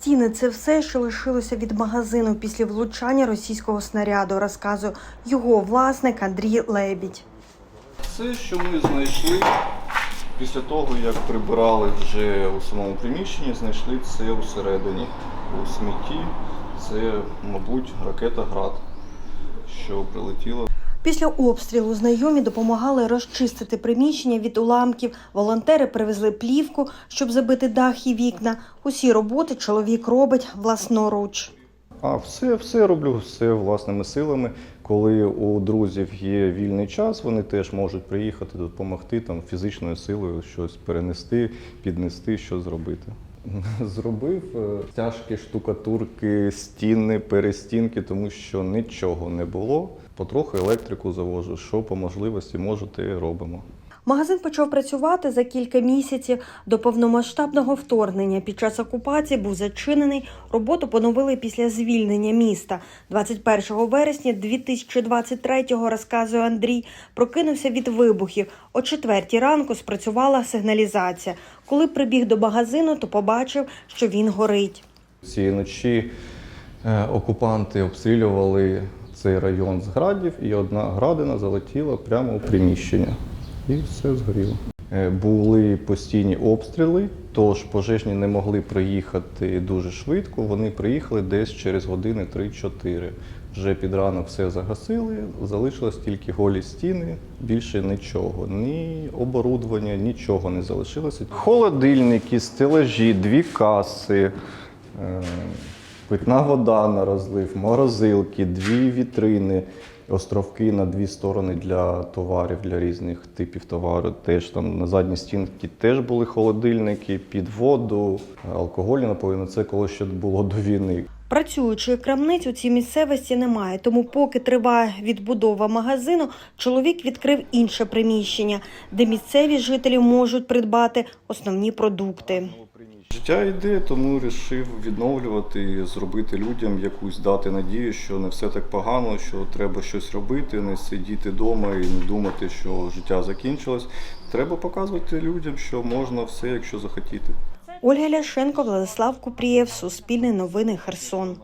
Стіни це все, що лишилося від магазину після влучання російського снаряду, розказує його власник Андрій Лебідь. Все, що ми знайшли після того, як прибирали вже у самому приміщенні, знайшли це усередині. У смітті це, мабуть, ракета град, що прилетіла. Після обстрілу знайомі допомагали розчистити приміщення від уламків. Волонтери привезли плівку, щоб забити дах і вікна. Усі роботи чоловік робить власноруч. А все, все роблю все власними силами. Коли у друзів є вільний час, вони теж можуть приїхати допомогти там фізичною силою щось перенести, піднести, що зробити. Зробив е, тяжкі штукатурки, стіни, перестінки, тому що нічого не було. Потроху електрику завожу, що по можливості можу, те робимо. Магазин почав працювати за кілька місяців до повномасштабного вторгнення. Під час окупації був зачинений. Роботу поновили після звільнення міста. 21 вересня 2023-го, розказує Андрій, прокинувся від вибухів. О четвертій ранку спрацювала сигналізація. Коли прибіг до магазину, то побачив, що він горить. Цієї ночі е, окупанти обстрілювали цей район з градів, і одна градина залетіла прямо у приміщення. І все згоріло. Е, Були постійні обстріли, тож пожежні не могли приїхати дуже швидко. Вони приїхали десь через години 3-4. Вже під ранок все загасили, залишилось тільки голі стіни, більше нічого. Ні оборудвання, нічого не залишилося. Холодильники, стелажі, дві каси, е, питна вода на розлив, морозилки, дві вітрини, островки на дві сторони для товарів, для різних типів товару. Теж там на задній стінці теж були холодильники, під воду, алкоголі наповнено. Це коли ще було до війни. Працюючої крамниць у цій місцевості немає, тому поки триває відбудова магазину, чоловік відкрив інше приміщення, де місцеві жителі можуть придбати основні продукти. Життя йде, тому вирішив відновлювати і зробити людям якусь дати надію, що не все так погано, що треба щось робити, не сидіти вдома і не думати, що життя закінчилось. Треба показувати людям, що можна все, якщо захотіти. Ольга Ляшенко, Владислав Купрієв, Суспільне новини, Херсон.